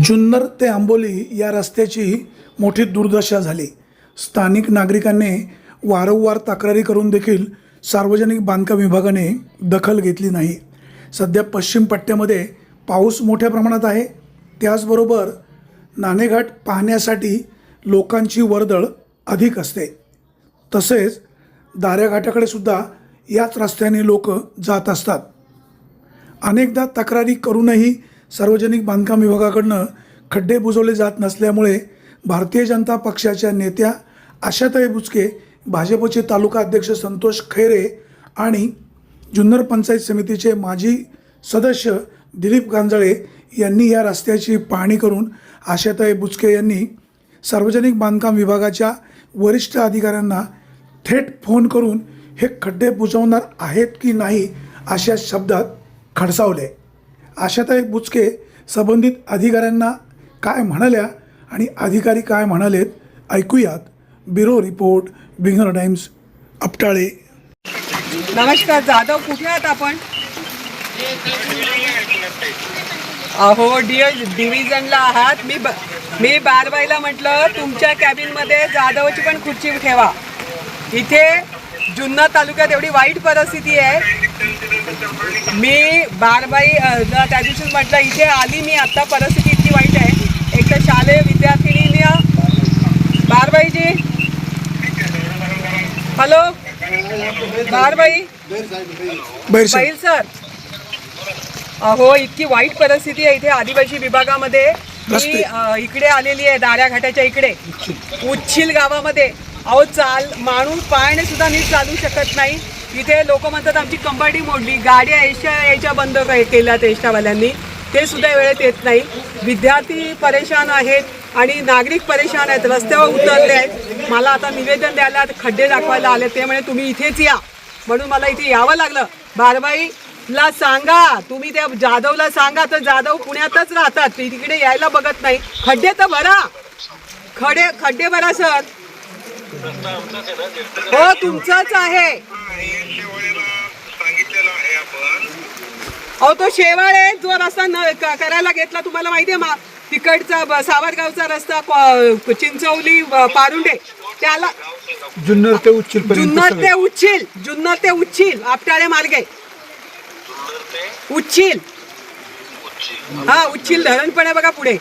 जुन्नर ते आंबोली या रस्त्याची मोठी दुर्दशा झाली. स्थानिक नागरिकांनी वारंवार तक्रारी करून देखील सार्वजनिक बांधकाम विभागाने दखल घेतली नाही. सध्या पश्चिम पट्ट्यामध्ये पाऊस मोठ्या प्रमाणात आहे. त्याचबरोबर नाणेघाट पाहण्यासाठी लोकांची वर्दळ अधिक असते. तसेच दाऱ्याघाटाकडे सुद्धा याच रस्त्याने लोक जात असतात. अनेकदा तक्रारी करूनही सार्वजनिक बांधकाम विभागाकडनं खड्डे बुजवले जात नसल्यामुळे भारतीय जनता पक्षाच्या नेत्या आशाताई बुचके भाजपचे तालुका अध्यक्ष संतोष खैरे आणि जुन्नर पंचायत समितीचे माजी सदस्य दिलीप गांजळे यांनी या रस्त्याची पाहणी करून आशाताई बुचके यांनी सार्वजनिक बांधकाम विभागाच्या वरिष्ठ अधिकाऱ्यांना थेट फोन करून हे खड्डे बुजवणार आहेत की नाही अशा शब्दात खडसावले. आशाताई बुचके संबंधित अधिकाऱ्यांना काय म्हणाल्या आणि अधिकारी काय म्हणालेत ऐकूयात. ब्युरो रिपोर्ट बिंगर टाइम्स अपटाळे. नमस्कार जाधव कुठे आहात आपण? अहो डी डिव्हिजनला आहात. मी ब- मी बारबाईला म्हटलं तुमच्या कॅबिनमध्ये जाधवची पण खुर्ची ठेवा. इथे जुन्नर तालुक्यात एवढी वाईट परिस्थिती आहे. मी बारबाई त्या दिवशीच म्हटलं इथे आली मी आता परिस्थिती इतकी वाईट आहे. एक तर शालेय विद्यार्थिनी बारबाईजी. हॅलो? बारबाई? बैल सर. अहो इतकी वाईट परिस्थिती आहे इथे आदिवासी विभागामध्ये. मी इकडे आलेली आहे दाऱ्या घाटाच्या इकडे. उच्छिल गावामध्ये. अहो चाल माणूस पायाने सुद्धा नीट चालू शकत नाही. इथे लोक म्हणतात आमची कंबाडी मोडली गाड्या यायच्या यायच्या बंद केल्या केल्यात ते सुद्धा वेळेत येत नाही. विद्यार्थी परेशान आहेत आणि नागरिक परेशान आहेत. रस्त्यावर उतरले आहेत. मला आता निवेदन द्यायला खड्डे दाखवायला आले. ते म्हणे तुम्ही इथेच या. म्हणून मला इथे यावं लागलं. बारबाईला सांगा. तुम्ही त्या जाधवला सांगा. तर जाधव पुण्यातच राहतात. तिकडे यायला बघत नाही. खड्डे तर भरा. खडे खड्डे भरा सर. हो तुमचंच आहे. सांगितलेलं आहे आपण अहो तो शेवाळे जो रस्ता न क- करायला घेतला तुम्हाला माहितीये मा तिकडचा सावरगावचा रस्ता चिंचवली पारुंडे त्याला जुन्नर ते उच्चिल जुन्नर ते उच्चिल जुन्नर ते उच्चिल आपटाळे मार्गे उच्चिल. हा उच्चिल धरण पण आहे बघा पुढे.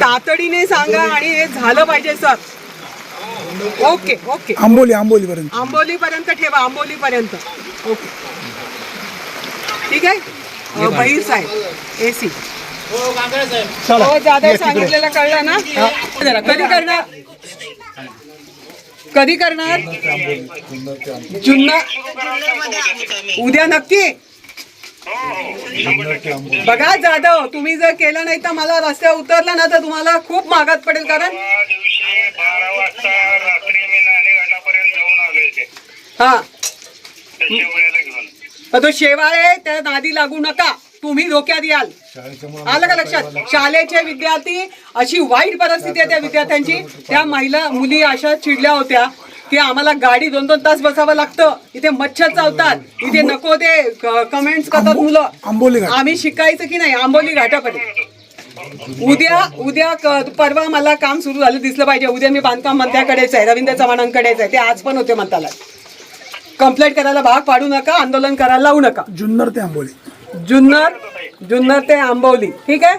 तातडीने सांगा आणि हे झालं पाहिजे सर. Okay okay. आंबोली आंबोलीपर्यंत. आंबोली पर्यंत ठेवा आंबोली पर्यंत ओके. ठीक आहे? बहीर साहेब एसी हो जाधव सांगितलेलं कळलं ना? कधी करणार? कधी करणार? जुन्नर? उद्या नक्की? बघा जाधव तुम्ही जर केलं नाही तर मला रस्त्यावर उतरलं ना तर तुम्हाला खूप महागात पडेल कारण दिवशी बारा वाजता रात्री मी नाणेघाटापर्यंत जाऊन आलो इथे हा. त्याच्या वेळेला घेऊन तर तो शेवाळे त्या नादी लागू नका. तुम्ही धोक्यात याल. आलं का लक्षात? शाळेचे विद्यार्थी अशी वाईट परिस्थिती आहे त्या विद्यार्थ्यांची. त्या महिला मुली अशा चिडल्या होत्या. की आम्हाला गाडी दोन दोन तास बसावं लागतं. इथे मच्छर चावतात. इथे नको ते कमेंट्स करतात मुलं. आंबोली. आम्ही शिकायचं की नाही? आंबोली घाटापर्यंत उद्या उद्या परवा मला काम सुरू झालं दिसलं पाहिजे. उद्या मी बांधकाम मंत्र्याकडेच आहे. रवींद्र चव्हाणांकडेच आहे. ते आज पण होते म्हणताला. कंप्लेंट करायला भाग पाडू नका आंदोलन करायला लावू नका. जुन्नर ते आंबोली. जुन्नर जुन्नर ते आंबवली ठीक आहे?